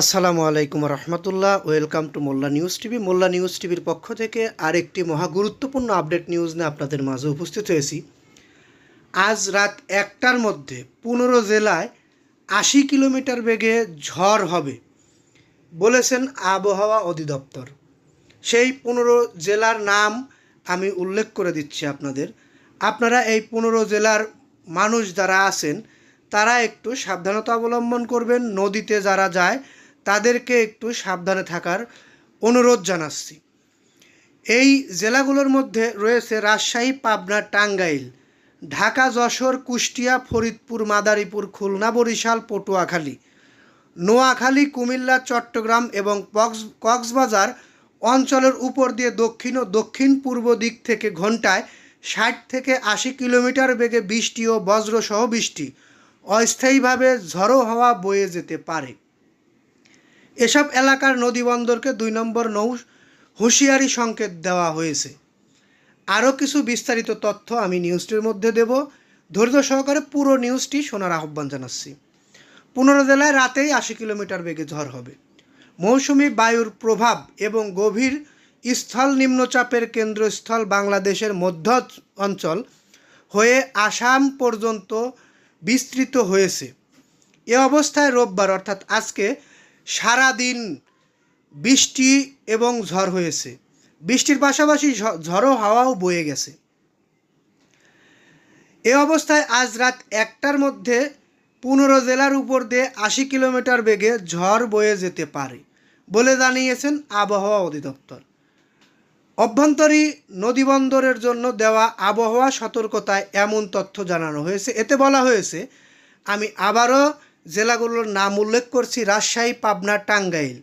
আসসালামু আলাইকুম রহমতুল্লাহ, welcome to Molla news TV. Molla news টিভির পক্ষ থেকে আরেকটি মহা গুরুত্বপূর্ণ আপডেট নিউজ নিয়ে আপনাদের মাঝে উপস্থিত হয়েছি। আজ রাত একটার মধ্যে পনেরো জেলায় আশি কিলোমিটার বেগে ঝড় হবে বলেছেন আবহাওয়া অধিদপ্তর। সেই পনেরো জেলার নাম আমি উল্লেখ করে দিচ্ছি আপনাদের। আপনারা এই পনেরো জেলার মানুষ যারা আছেন, তারা একটু সাবধানতা অবলম্বন করবেন। নদীতে যারা যায় তাদেরকে একটু সাবধানে থাকার অনুরোধ জানাচ্ছি। এই জেলাগুলোর মধ্যে রয়েছে রাজশাহী, পাবনা, টাঙ্গাইল, ঢাকা, যশোর, কুষ্টিয়া, ফরিদপুর, মাদারীপুর, খুলনা, বরিশাল, পটুয়াখালী, নোয়াখালী, কুমিল্লা, চট্টগ্রাম এবং কক্স, কক্সবাজার অঞ্চলের উপর দিয়ে দক্ষিণ ও দক্ষিণ পূর্ব দিক থেকে ঘন্টায় ষাট থেকে আশি কিলোমিটার বেগে বৃষ্টি ও বজ্রসহ বৃষ্টি। অস্থায়ীভাবে ঝড়ো হাওয়া বয়ে যেতে পারে। এসব এলাকার নদীবন্দরকে দুই নম্বর নৌ হুঁশিয়ারি সংকেত দেওয়া হয়েছে। আরও কিছু বিস্তারিত তথ্য আমি নিউজটির মধ্যে দেব। ধৈর্য সহকারে পুরো নিউজটি শোনার আহ্বান জানাচ্ছি। পনেরো জেলায় রাতেই আশি কিলোমিটার বেগে ঝড় হবে। মৌসুমি বায়ুর প্রভাব এবং গভীর স্থল নিম্নচাপের কেন্দ্রস্থল বাংলাদেশের মধ্য অঞ্চল হয়ে আসাম পর্যন্ত বিস্তৃত হয়েছে। এ অবস্থায় রোববার, অর্থাৎ আজকে সারা দিন বৃষ্টি এবং ঝড় হয়েছে। বৃষ্টির পাশাপাশি ঝড়ো হাওয়াও বয়ে গেছে। এ অবস্থায় আজ রাত একটার মধ্যে পনেরো জেলার উপর দিয়ে আশি কিলোমিটার বেগে ঝড় বয়ে যেতে পারে বলে জানিয়েছেন আবহাওয়া অধিদপ্তর। অভ্যন্তরী নদীবন্দরের জন্য দেওয়া আবহাওয়া সতর্কতায় এমন তথ্য জানানো হয়েছে। এতে বলা হয়েছে, আমি আবারও জেলাগুলোর নাম উল্লেখ করছি রাজশাহী, পাবনা, টাঙ্গাইল।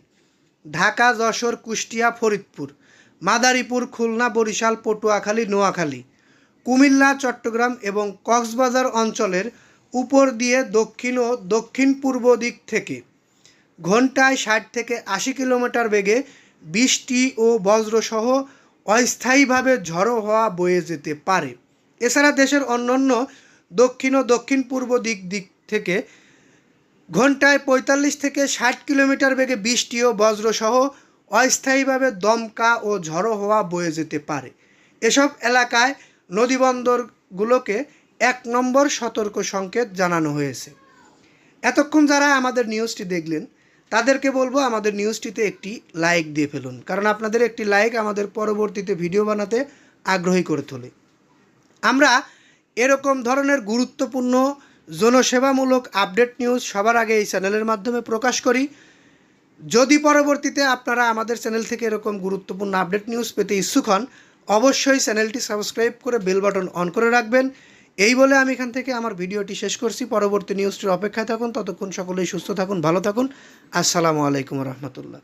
ঢাকা, যশোর, কুষ্টিয়া, ফরিদপুর। মাদারীপুর, খুলনা, বরিশাল, পটুয়াখালী, নোয়াখালী। কুমিল্লা, চট্টগ্রাম এবং কক্সবাজার অঞ্চলের উপর দিয়ে দক্ষিণ ও দক্ষিণ পূর্ব দিক থেকে ঘন্টায় ষাট থেকে আশি কিলোমিটার বেগে বৃষ্টি ও বজ্রসহ অস্থায়ীভাবে ঝড়ো হওয়া বয়ে যেতে পারে। এছাড়া দেশের অন্যান্য দক্ষিণ ও দক্ষিণ পূর্ব দিক দিক থেকে ঘন্টায় পঁয়তাল্লিশ থেকে ষাট কিলোমিটার বেগে বৃষ্টি ও বজ্রসহ অস্থায়ীভাবে দমকা ও ঝড়ো হওয়া বয়ে যেতে পারে। এসব এলাকায় নদীবন্দরগুলোকে এক নম্বর সতর্ক সংকেত জানানো হয়েছে। এতক্ষণ যারা আমাদের নিউজটি দেখলেন, তাদেরকে বলব আমাদের নিউজটিতে একটি লাইক দিয়ে ফেলুন, কারণ আপনাদের একটি লাইক আমাদের পরবর্তীতে ভিডিও বানাতে আগ্রহী করে তোলে। আমরা এরকম ধরনের গুরুত্বপূর্ণ জনসেবামূলক আপডেট নিউজ সবার আগে এই চ্যানেলের মাধ্যমে প্রকাশ করি। যদি পরবর্তীতে আপনারা আমাদের চ্যানেল থেকে এরকম গুরুত্বপূর্ণ আপডেট নিউজ পেতে ইচ্ছুক হন, অবশ্যই চ্যানেলটি সাবস্ক্রাইব করে বেল বাটন অন করে রাখবেন। এই বলে আমি এখান থেকে আমার ভিডিওটি শেষ করছি। পরবর্তী নিউজটির অপেক্ষায় থাকুন। ততক্ষণ সকলেই সুস্থ থাকুন, ভালো থাকুন। আসসালামু আলাইকুম রহমতুল্লাহ।